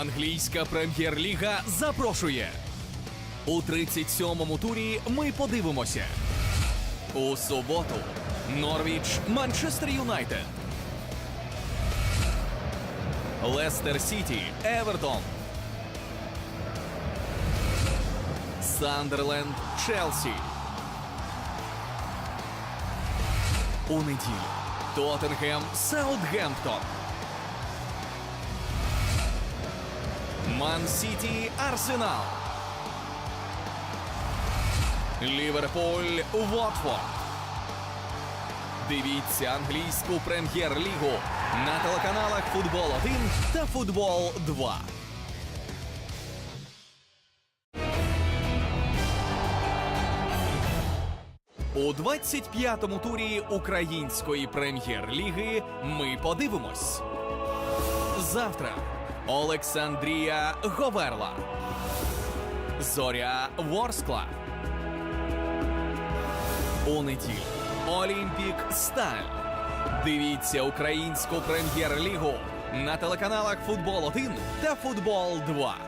Англійська прем'єр-ліга запрошує. У 37-му турі ми подивимося. У суботу Норвіч Манчестер Юнайтед. Лестер Сіті Евертон. Сандерленд Челсі. У неділю Тоттенгем Саутгемптон. Ман Сіті Арсенал. Ліверпуль Уотфорд. Дивіться англійську прем'єр-лігу на телеканалах Футбол 1 та Футбол 2. У 25-му турі української прем'єр-ліги ми подивимось. Завтра Олександрія Говерла. Зоря Ворскла. У неділю Олімпік Сталь. Дивіться українську прем'єр-лігу на телеканалах Футбол 1 та Футбол 2.